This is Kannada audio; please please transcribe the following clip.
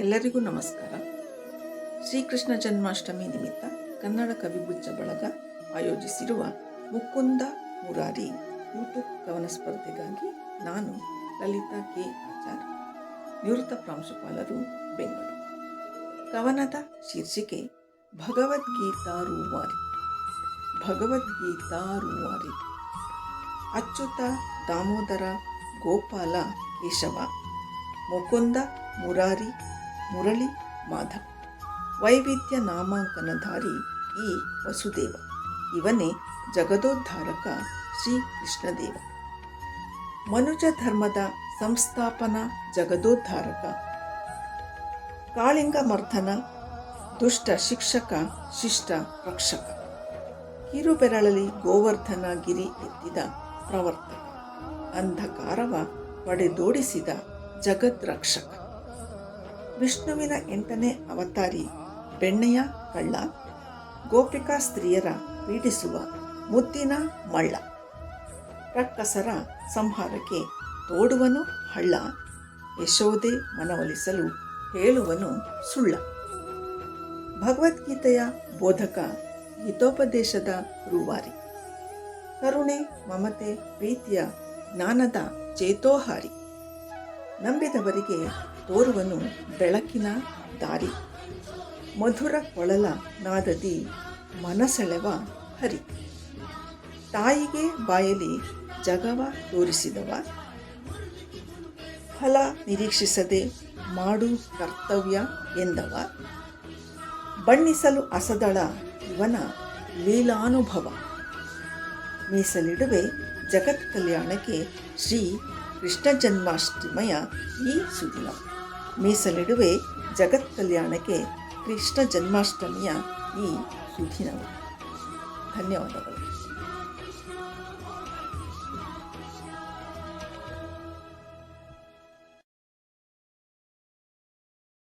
ಎಲ್ಲರಿಗೂ ನಮಸ್ಕಾರ. ಶ್ರೀಕೃಷ್ಣ ಜನ್ಮಾಷ್ಟಮಿ ನಿಮಿತ್ತ ಕನ್ನಡ ಕವಿಗುಚ್ಚ ಬಳಗ ಆಯೋಜಿಸಿರುವ ಮುಕುಂದ ಮುರಾರಿ ಯೂಟ್ಯೂಬ್ ಕವನ ಸ್ಪರ್ಧೆಗಾಗಿ ನಾನು ಲಲಿತಾ ಕೆ ಆಚಾರ್, ನಿವೃತ್ತ ಪ್ರಾಂಶುಪಾಲರು ಬೆಂಗಳೂರು. ಕವನದ ಶೀರ್ಷಿಕೆ ಭಗವದ್ಗೀತಾ ರೂವಾರಿ ಭಗವದ್ಗೀತಾ ರೂವಾರಿ. ಅಚ್ಯುತ ದಾಮೋದರ ಗೋಪಾಲ ಕೇಶವ, ಮುಕುಂದ ಮುರಾರಿ ಮುರಳಿ ಮಾಧವ್. ವೈವಿಧ್ಯ ನಾಮಾಂಕನಧಾರಿ ಈ ವಸುದೇವ. ಇವನೇ ಜಗದೋದ್ಧಾರಕ ಶ್ರೀ ಕೃಷ್ಣದೇವ. ಮನುಜ ಧರ್ಮದ ಸಂಸ್ಥಾಪನಾ ಜಗದೋದ್ಧಾರಕ. ಕಾಳಿಂಗ ಮರ್ಧನ ದುಷ್ಟ ಶಿಕ್ಷಕ, ಶಿಷ್ಟ ರಕ್ಷಕ. ಕಿರುಬೆರಳಲಿ ಗೋವರ್ಧನ ಗಿರಿ ಎತ್ತಿದ ಪ್ರವರ್ತಕ. ಅಂಧಕಾರವ ಪಡೆದೋಡಿಸಿದ ಜಗದ್ರಕ್ಷಕ. ವಿಷ್ಣುವಿನ ಎಂಟನೇ ಅವತಾರಿ, ಬೆಣ್ಣೆಯ ಕಳ್ಳ ಗೋಪಿಕಾ ಸ್ತ್ರೀಯರ ಪೀಡಿಸುವ ಮುದ್ದಿನ ಮಳ್ಳ. ರಕ್ಕಸರ ಸಂಹಾರಕ್ಕೆ ತೋಡುವನು ಹಳ್ಳ ಯಶೋದೆ ಮನವೊಲಿಸಲು ಹೇಳುವನು ಸುಳ್ಳ. ಭಗವದ್ಗೀತೆಯ ಬೋಧಕ ಹಿತೋಪದೇಶದ ರೂವಾರಿ. ಕರುಣೆ, ಮಮತೆ, ಪ್ರೀತಿಯ ಜ್ಞಾನದ ಚೇತೋಹಾರಿ. ನಂಬಿದವರಿಗೆ ತೋರುವನು ಬೆಳಕಿನ ದಾರಿ. ಮಧುರ ಕೊಳಲ ನಾದದಿ ಮನಸೆಳೆವ ಹರಿ. ತಾಯಿಗೆ ಬಾಯಲಿ ಜಗವ ತೋರಿಸಿದವ. ಫಲ ನಿರೀಕ್ಷಿಸದೆ ಮಾಡು ಕರ್ತವ್ಯ ಎಂದವ. ಬಣ್ಣಿಸಲು ಅಸದಳ ಇವನ ಲೀಲಾನುಭವ. ಮೀಸಲಿಡುವೆ ಜಗತ್ ಕಲ್ಯಾಣಕ್ಕೆ ಶ್ರೀ ಕೃಷ್ಣ ಜನ್ಮಾಷ್ಟಮಿಯ ಈ ಸುದಿನ. ಮೀಸಲಿಡುವೆ ಜಗತ್ ಕಲ್ಯಾಣಕ್ಕೆ ಕೃಷ್ಣ ಜನ್ಮಾಷ್ಟಮಿಯ ಈ ಸುದಿನವು ಧನ್ಯವಾದಗಳು.